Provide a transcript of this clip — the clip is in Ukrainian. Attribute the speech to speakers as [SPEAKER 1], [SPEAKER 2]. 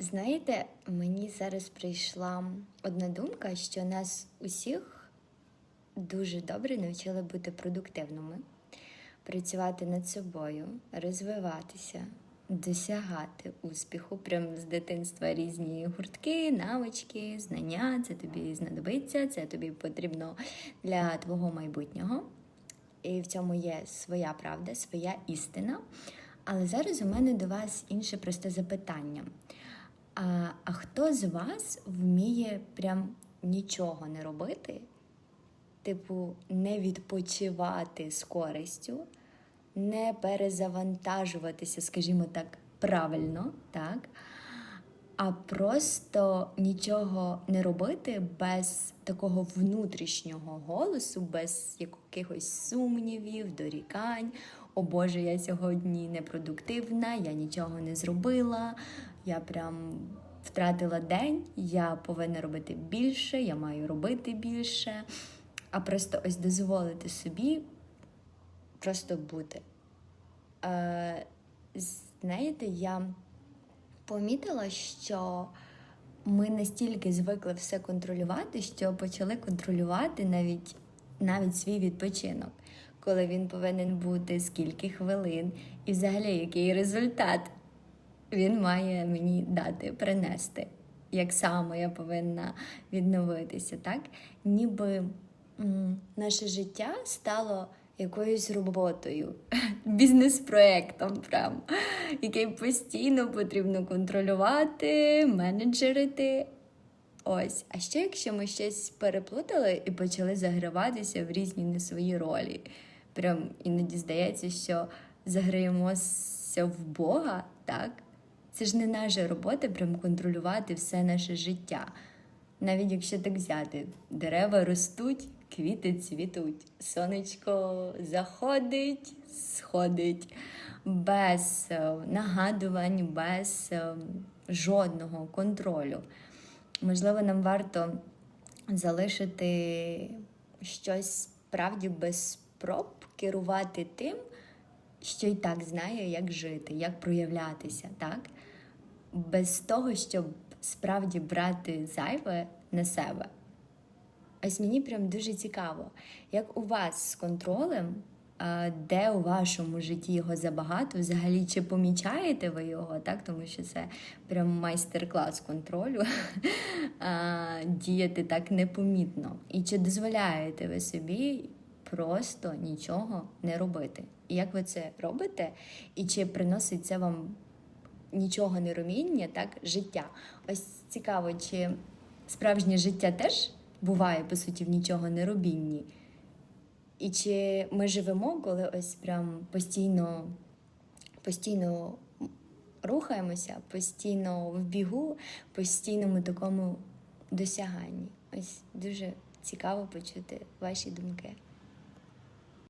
[SPEAKER 1] Знаєте, мені зараз прийшла одна думка, що нас усіх дуже добре навчили бути продуктивними, працювати над собою, розвиватися, досягати успіху. Прямо з дитинства різні гуртки, навички, знання. Це тобі знадобиться, це тобі потрібно для твого майбутнього. І в цьому є своя правда, своя істина. Але зараз у мене до вас інше просте запитання. А, а хто з вас вміє прям нічого не робити? Типу, не відпочивати з користю, не перезавантажуватися, скажімо так, правильно, так? А просто нічого не робити без такого внутрішнього голосу, без якихось сумнівів, дорікань. О Боже, я сьогодні непродуктивна, я нічого не зробила, я прям втратила день, я повинна робити більше, я маю робити більше. А просто ось дозволити собі просто бути. Е, знаєте, я помітила, що ми настільки звикли все контролювати, що почали контролювати навіть, навіть свій відпочинок, коли він повинен бути скільки хвилин, і взагалі який результат він має мені дати, принести. Як саме я повинна відновитися, так? Ніби наше життя стало якоюсь роботою, бізнес-проектом, прям, який постійно потрібно контролювати, менеджерити. Ось, а ще якщо ми щось переплутали і почали заграватися в різні не свої ролі. Прям іноді здається, що заграємося в Бога, так? Це ж не наша робота прям контролювати все наше життя. Навіть якщо так взяти, дерева ростуть, квіти цвітуть, сонечко заходить, сходить без е, нагадувань, без е, жодного контролю. Можливо, нам варто залишити щось справді без спроб керувати тим, що і так знає, як жити, як проявлятися, так? Без того, щоб справді брати зайве на себе. Ось мені прям дуже цікаво, як у вас з контролем, де у вашому житті його забагато, взагалі чи помічаєте ви його, так? Тому що це прям майстер-клас контролю діяти так непомітно. І чи дозволяєте ви собі просто нічого не робити? І як ви це робите? І чи приносить це вам нічого не роміння, так, життя? Ось цікаво, чи справжнє життя теж буває, по суті, в нічого не робінні? І чи ми живемо, коли ось прям постійно, постійно рухаємося, постійно в бігу, постійному такому досяганні? Ось дуже цікаво почути ваші думки.